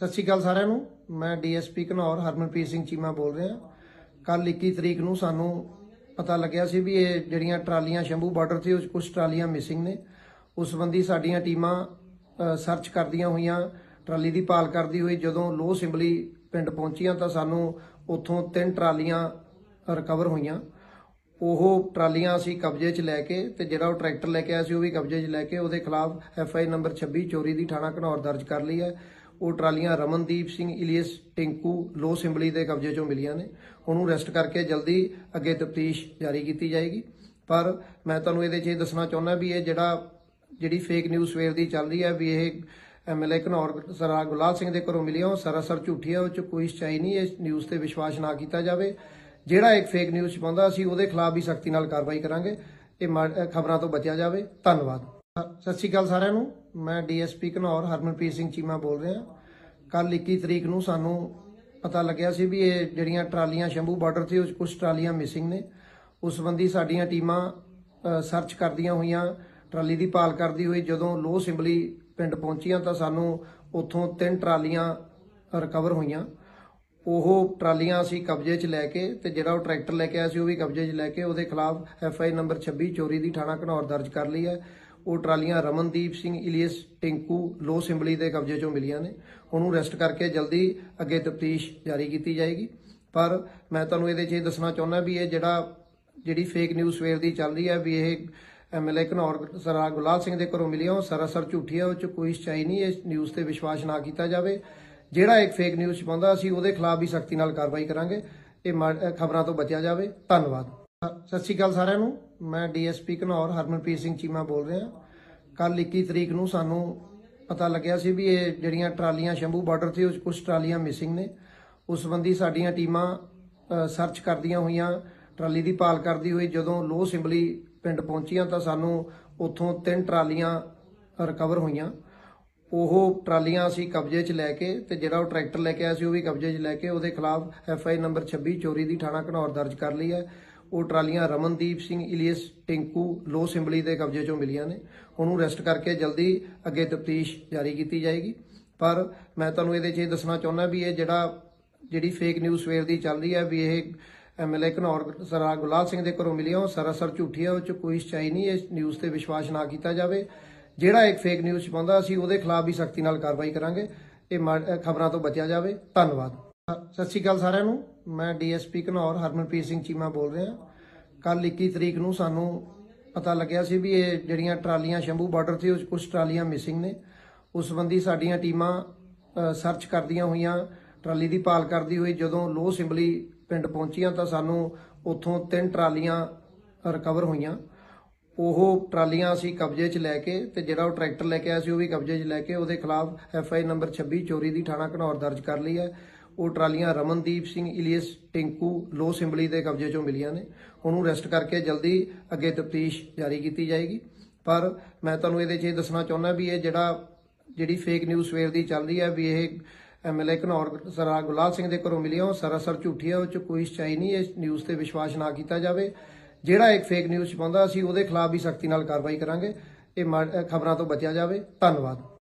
ਸਤਿ ਸ਼੍ਰੀ ਅਕਾਲ ਸਾਰਿਆਂ ਨੂੰ। ਮੈਂ ਡੀਐਸਪੀ ਘਨੌਰ, ਹਰਮਨਪ੍ਰੀਤ ਸਿੰਘ ਚੀਮਾ ਬੋਲ ਰਿਹਾ। ਕੱਲ 21 ਤਰੀਕ ਨੂੰ ਸਾਨੂੰ ਪਤਾ ਲੱਗਿਆ ਸੀ ਵੀ ਇਹ ਜਿਹੜੀਆਂ ਟਰਾਲੀਆਂ ਸ਼ੰਭੂ ਬਾਰਡਰ ਤੇ, ਉਹ ਕੁਝ ਟਰਾਲੀਆਂ ਮਿਸਿੰਗ ਨੇ। ਉਸ ਸੰਬੰਧੀ ਸਾਡੀਆਂ ਟੀਮਾਂ ਸਰਚ ਕਰਦੀਆਂ ਹੋਈਆਂ, ਟਰਾਲੀ ਦੀ ਭਾਲ ਕਰਦੀ ਹੋਈ। ਜਦੋਂ ਲੋਹ ਸਿੰਬਲੀ ਪਿੰਡ ਪਹੁੰਚੀਆਂ ਤਾਂ ਸਾਨੂੰ ਉੱਥੋਂ ਤਿੰਨ ਟਰਾਲੀਆਂ ਰਿਕਵਰ ਹੋਈਆਂ। ਉਹ ਟਰਾਲੀਆਂ ਅਸੀਂ ਕਬਜ਼ੇ 'ਚ ਲੈ ਕੇ ਤੇ ਜਿਹੜਾ ਉਹ ਟਰੈਕਟਰ ਲੈ ਕੇ ਆਇਆ ਸੀ, ਉਹ ਵੀ ਕਬਜ਼ੇ 'ਚ ਲੈ ਕੇ ਉਹਦੇ ਖਿਲਾਫ ਐਫ ਆਈ ਨੰਬਰ 26 ਚੋਰੀ ਦੀ ਥਾਣਾ ਘਨੌਰ ਦਰਜ ਕਰ ਲਈ ਹੈ। ਉਹ ਟਰਾਲੀਆਂ ਰਮਨਦੀਪ ਸਿੰਘ, ਇਲੀਅਸ ਟਿੰਕੂ ਲੋ ਸਿੰਬਲੀ ਦੇ ਕਬਜ਼ੇ 'ਚੋਂ ਮਿਲੀਆਂ ਨੇ। ਉਹਨੂੰ ਅਰੈਸਟ ਕਰਕੇ ਜਲਦੀ ਅੱਗੇ ਤਫਤੀਸ਼ ਜਾਰੀ ਕੀਤੀ ਜਾਏਗੀ। ਪਰ ਮੈਂ ਤੁਹਾਨੂੰ ਇਹਦੇ 'ਚ ਇਹ ਦੱਸਣਾ ਚਾਹੁੰਦਾ ਵੀ ਇਹ ਜਿਹੜਾ, ਜਿਹੜੀ ਫੇਕ ਨਿਊਜ਼ ਸਵੇਰ ਦੀ ਚੱਲ ਰਹੀ ਹੈ ਵੀ ਇਹ ਐਮਐਲਏ ਘਨੌਰ ਸਰਦਾਰ ਗੁਲਾਬ ਸਿੰਘ ਦੇ ਘਰੋਂ ਮਿਲੀ ਉਹ ਸਰਾਸਰ ਝੂਠੀ ਹੈ ਉਹ 'ਚ ਕੋਈ ਸੱਚਾਈ ਨਹੀਂ, ਇਸ ਨਿਊਜ਼ ਤੇ ਵਿਸ਼ਵਾਸ ਨਾ ਕੀਤਾ ਜਾਵੇ। ਜਿਹੜਾ ਇੱਕ ਫੇਕ ਨਿਊਜ਼ ਛਪਾਉਂਦਾ ਅਸੀਂ ਉਹਦੇ ਖਿਲਾਫ ਵੀ ਸਖਤੀ ਨਾਲ ਕਾਰਵਾਈ ਕਰਾਂਗੇ। ਇਹ ਖਬਰਾਂ ਤੋਂ ਬਚਿਆ ਜਾਵੇ। ਧੰਨਵਾਦ। ਸਤਿ ਸ਼੍ਰੀ ਅਕਾਲ ਸਾਰਿਆਂ ਨੂੰ। ਮੈਂ ਡੀਐਸਪੀ ਘਨੌਰ ਹਰਮਨਪ੍ਰੀਤ ਸਿੰਘ ਚੀਮਾ ਬੋਲ ਰਿਹਾ। ਕੱਲ 21 ਤਰੀਕ ਨੂੰ ਸਾਨੂੰ ਪਤਾ ਲੱਗਿਆ ਸੀ ਵੀ ਇਹ ਜਿਹੜੀਆਂ ਟਰਾਲੀਆਂ ਸ਼ੰਭੂ ਬਾਰਡਰ ਤੇ ਉਹ ਕੁਝ ਟਰਾਲੀਆਂ ਮਿਸਿੰਗ ਨੇ। ਉਸ ਸੰਬੰਧੀ ਸਾਡੀਆਂ ਟੀਮਾਂ ਸਰਚ ਕਰਦੀਆਂ ਹੋਈਆਂ, ਟਰਾਲੀ ਦੀ ਭਾਲ ਕਰਦੀ ਹੋਈ। ਜਦੋਂ ਲੋਹ ਸਿੰਬਲੀ ਪਿੰਡ ਪਹੁੰਚੀਆਂ ਤਾਂ ਸਾਨੂੰ ਉੱਥੋਂ ਤਿੰਨ ਟਰਾਲੀਆਂ ਰਿਕਵਰ ਹੋਈਆਂ। ਉਹ ਟਰਾਲੀਆਂ ਅਸੀਂ ਕਬਜ਼ੇ 'ਚ ਲੈ ਕੇ ਤੇ ਜਿਹੜਾ ਉਹ ਟਰੈਕਟਰ ਲੈ ਕੇ ਆਇਆ ਸੀ ਉਹ ਵੀ ਕਬਜ਼ੇ 'ਚ ਲੈ ਕੇ ਉਹਦੇ ਖਿਲਾਫ ਐਫ ਆਈ ਨੰਬਰ 26 ਚੋਰੀ ਦੀ ਥਾਣਾ ਘਨੌਰ ਦਰਜ ਕਰ ਲਈ ਹੈ। ਉਹ ਟਰਾਲੀਆਂ ਰਮਨਦੀਪ ਸਿੰਘ, ਇਲੀਅਸ ਟਿੰਕੂ, ਲੋ ਸਿੰਬਲੀ ਦੇ ਕਬਜ਼ੇ 'ਚੋਂ ਮਿਲੀਆਂ ਨੇ। ਉਹਨੂੰ ਅਰੈਸਟ ਕਰਕੇ ਜਲਦੀ ਅੱਗੇ ਤਫਤੀਸ਼ ਜਾਰੀ ਕੀਤੀ ਜਾਏਗੀ। ਪਰ ਮੈਂ ਤੁਹਾਨੂੰ ਇਹਦੇ 'ਚ ਇਹ ਦੱਸਣਾ ਚਾਹੁੰਦਾ ਵੀ ਇਹ ਜਿਹੜਾ, ਜਿਹੜੀ ਫੇਕ ਨਿਊਜ਼ ਸਵੇਰ ਦੀ ਚੱਲ ਰਹੀ ਹੈ ਵੀ ਇਹ ਐਮਐਲਏ ਘਨੌਰ ਸਰਾ ਗੁਲਾਬ ਸਿੰਘ ਦੇ ਘਰੋਂ ਮਿਲੀ ਉਹ ਸਰਾਸਰ ਝੂਠੀ ਹੈ, ਉਹ 'ਚ ਕੋਈ ਸੱਚਾਈ ਨਹੀਂ, ਇਸ ਨਿਊਜ਼ ਤੇ ਵਿਸ਼ਵਾਸ ਨਾ ਕੀਤਾ ਜਾਵੇ। ਜਿਹੜਾ ਇੱਕ ਫੇਕ ਨਿਊਜ਼ ਛਪਾਉਂਦਾ ਅਸੀਂ ਉਹਦੇ ਖਿਲਾਫ ਵੀ ਸਖਤੀ ਨਾਲ ਕਾਰਵਾਈ ਕਰਾਂਗੇ। ਇਹ ਖਬਰਾਂ ਤੋਂ ਬਚਿਆ ਜਾਵੇ। ਧੰਨਵਾਦ। ਸਤਿ ਸ਼੍ਰੀ ਅਕਾਲ ਸਾਰਿਆਂ ਨੂੰ। ਮੈਂ ਡੀਐਸਪੀ ਘਨੌਰ ਹਰਮਨਪ੍ਰੀਤ ਸਿੰਘ ਚੀਮਾ ਬੋਲ ਰਿਹਾ। ਕੱਲ 21 ਤਰੀਕ ਨੂੰ ਸਾਨੂੰ ਪਤਾ ਲੱਗਿਆ ਸੀ ਵੀ ਇਹ ਜਿਹੜੀਆਂ ਟਰਾਲੀਆਂ ਸ਼ੰਭੂ ਬਾਰਡਰ ਤੇ, ਉਹ ਕੁਝ ਟਰਾਲੀਆਂ ਮਿਸਿੰਗ ਨੇ। ਉਸ ਸੰਬੰਧੀ ਸਾਡੀਆਂ ਟੀਮਾਂ ਸਰਚ ਕਰਦੀਆਂ ਹੋਈਆਂ, ਟਰਾਲੀ ਦੀ ਭਾਲ ਕਰਦੀ ਹੋਈ। ਜਦੋਂ ਲੋਹ ਸਿੰਬਲੀ ਪਿੰਡ ਪਹੁੰਚੀਆਂ ਤਾਂ ਸਾਨੂੰ ਉੱਥੋਂ ਤਿੰਨ ਟਰਾਲੀਆਂ ਰਿਕਵਰ ਹੋਈਆਂ। ਉਹ ਟਰਾਲੀਆਂ ਅਸੀਂ ਕਬਜ਼ੇ 'ਚ ਲੈ ਕੇ ਤੇ ਜਿਹੜਾ ਉਹ ਟਰੈਕਟਰ ਲੈ ਕੇ ਆਇਆ ਸੀ, ਉਹ ਵੀ ਕਬਜ਼ੇ 'ਚ ਲੈ ਕੇ ਉਹਦੇ ਖਿਲਾਫ ਐਫ ਆਈ ਨੰਬਰ 26 ਚੋਰੀ ਦੀ ਥਾਣਾ ਘਨੌਰ ਦਰਜ ਕਰ ਲਈ ਹੈ। ਉਹ ਟਰਾਲੀਆਂ ਰਮਨਦੀਪ ਸਿੰਘ, ਇਲੀਅਸ ਟਿੰਕੂ, ਲੋ ਸਿੰਬਲੀ ਦੇ ਕਬਜ਼ੇ 'ਚੋਂ ਮਿਲੀਆਂ ਨੇ। ਉਹਨੂੰ ਅਰੈਸਟ ਕਰਕੇ ਜਲਦੀ ਅੱਗੇ ਤਫਤੀਸ਼ ਜਾਰੀ ਕੀਤੀ ਜਾਏਗੀ। ਪਰ ਮੈਂ ਤੁਹਾਨੂੰ ਇਹਦੇ 'ਚ ਇਹ ਦੱਸਣਾ ਚਾਹੁੰਦਾ ਵੀ ਇਹ ਜਿਹੜਾ, ਜਿਹੜੀ ਫੇਕ ਨਿਊਜ਼ ਸਵੇਰ ਦੀ ਚੱਲ ਰਹੀ ਹੈ ਵੀ ਇਹ ਐਮਐਲਏ ਘਨੌਰ ਸਰਾ ਗੁਲਾਬ ਸਿੰਘ ਦੇ ਘਰੋਂ ਮਿਲੀ ਆ ਉਹ ਸਰਾਸਰ ਝੂਠੀ ਆ ਉਹ 'ਚ ਕੋਈ ਸੱਚਾਈ ਨਹੀਂ, ਇਸ ਨਿਊਜ਼ ਤੇ ਵਿਸ਼ਵਾਸ ਨਾ ਕੀਤਾ ਜਾਵੇ। ਜਿਹੜਾ ਇੱਕ ਫੇਕ ਨਿਊਜ਼ ਛਪਾਉਂਦਾ ਅਸੀਂ ਉਹਦੇ ਖਿਲਾਫ ਵੀ ਸਖਤੀ ਨਾਲ ਕਾਰਵਾਈ ਕਰਾਂਗੇ। ਇਹ ਖਬਰਾਂ ਤੋਂ ਬਚਿਆ ਜਾਵੇ। ਧੰਨਵਾਦ। ਸਤਿ ਸ਼੍ਰੀ ਅਕਾਲ ਸਾਰਿਆਂ ਨੂੰ। ਮੈਂ ਡੀਐਸਪੀ ਘਨੌਰ, ਹਰਮਨਪ੍ਰੀਤ ਸਿੰਘ ਚੀਮਾ ਬੋਲ ਰਿਹਾ। ਕੱਲ 21 ਤਰੀਕ ਨੂੰ ਸਾਨੂੰ ਪਤਾ ਲੱਗਿਆ ਸੀ ਵੀ ਇਹ ਜਿਹੜੀਆਂ ਟਰਾਲੀਆਂ, ਸ਼ੰਭੂ ਬਾਰਡਰ ਤੇ ਉਹ ਕੁਝ ਟਰਾਲੀਆਂ ਮਿਸਿੰਗ ਨੇ। ਉਸ ਸੰਬੰਧੀ ਸਾਡੀਆਂ ਟੀਮਾਂ ਸਰਚ ਕਰਦੀਆਂ ਹੋਈਆਂ, ਟਰਾਲੀ ਦੀ ਭਾਲ ਕਰਦੀ ਹੋਈ। ਜਦੋਂ ਲੋਹ ਸਿੰਬਲੀ ਪਿੰਡ ਪਹੁੰਚੀਆਂ ਤਾਂ ਸਾਨੂੰ ਉੱਥੋਂ ਤਿੰਨ ਟਰਾਲੀਆਂ ਰਿਕਵਰ ਹੋਈਆਂ। ਉਹ ਟਰਾਲੀਆਂ ਅਸੀਂ ਕਬਜ਼ੇ 'ਚ ਲੈ ਕੇ ਤੇ ਜਿਹੜਾ ਉਹ ਟਰੈਕਟਰ ਲੈ ਕੇ ਆਇਆ ਸੀ ਉਹ ਵੀ ਕਬਜ਼ੇ 'ਚ ਲੈ ਕੇ ਉਹਦੇ ਖਿਲਾਫ ਐਫ ਆਈ ਨੰਬਰ 26 ਚੋਰੀ ਦੀ ਥਾਣਾ ਘਨੌਰ ਦਰਜ ਕਰ ਲਈ ਹੈ। ਉਹ ਟਰਾਲੀਆਂ ਰਮਨਦੀਪ ਸਿੰਘ, ਇਲੀਅਸ ਟਿੰਕੂ, ਲੋ ਸਿੰਬਲੀ ਦੇ ਕਬਜ਼ੇ 'ਚੋਂ ਮਿਲੀਆਂ ਨੇ। ਉਹਨੂੰ ਅਰੈਸਟ ਕਰਕੇ ਜਲਦੀ ਅੱਗੇ ਤਫਤੀਸ਼ ਜਾਰੀ ਕੀਤੀ ਜਾਏਗੀ। ਪਰ ਮੈਂ ਤੁਹਾਨੂੰ ਇਹਦੇ 'ਚ ਇਹ ਦੱਸਣਾ ਚਾਹੁੰਦਾ ਵੀ ਇਹ ਜਿਹੜਾ, ਜਿਹੜੀ ਫੇਕ ਨਿਊਜ਼ ਸਵੇਰ ਦੀ ਚੱਲ ਰਹੀ ਹੈ, ਵੀ ਇਹ ਐਮਐਲਏ ਘਨੌਰ ਸਰਾ ਗੁਲਾਬ ਸਿੰਘ ਦੇ ਘਰੋਂ ਮਿਲੀ ਉਹ ਸਰਾਸਰ ਝੂਠੀ ਹੈ, ਉਹ 'ਚ ਕੋਈ ਸੱਚਾਈ ਨਹੀਂ, ਇਸ ਨਿਊਜ਼ ਤੇ ਵਿਸ਼ਵਾਸ ਨਾ ਕੀਤਾ ਜਾਵੇ। ਜਿਹੜਾ ਇੱਕ ਫੇਕ ਨਿਊਜ਼ ਛਪਾਉਂਦਾ ਅਸੀਂ ਉਹਦੇ ਖਿਲਾਫ ਵੀ ਸਖਤੀ ਨਾਲ ਕਾਰਵਾਈ ਕਰਾਂਗੇ। ਇਹ ਖਬਰਾਂ ਤੋਂ ਬਚਿਆ ਜਾਵੇ। ਧੰਨਵਾਦ।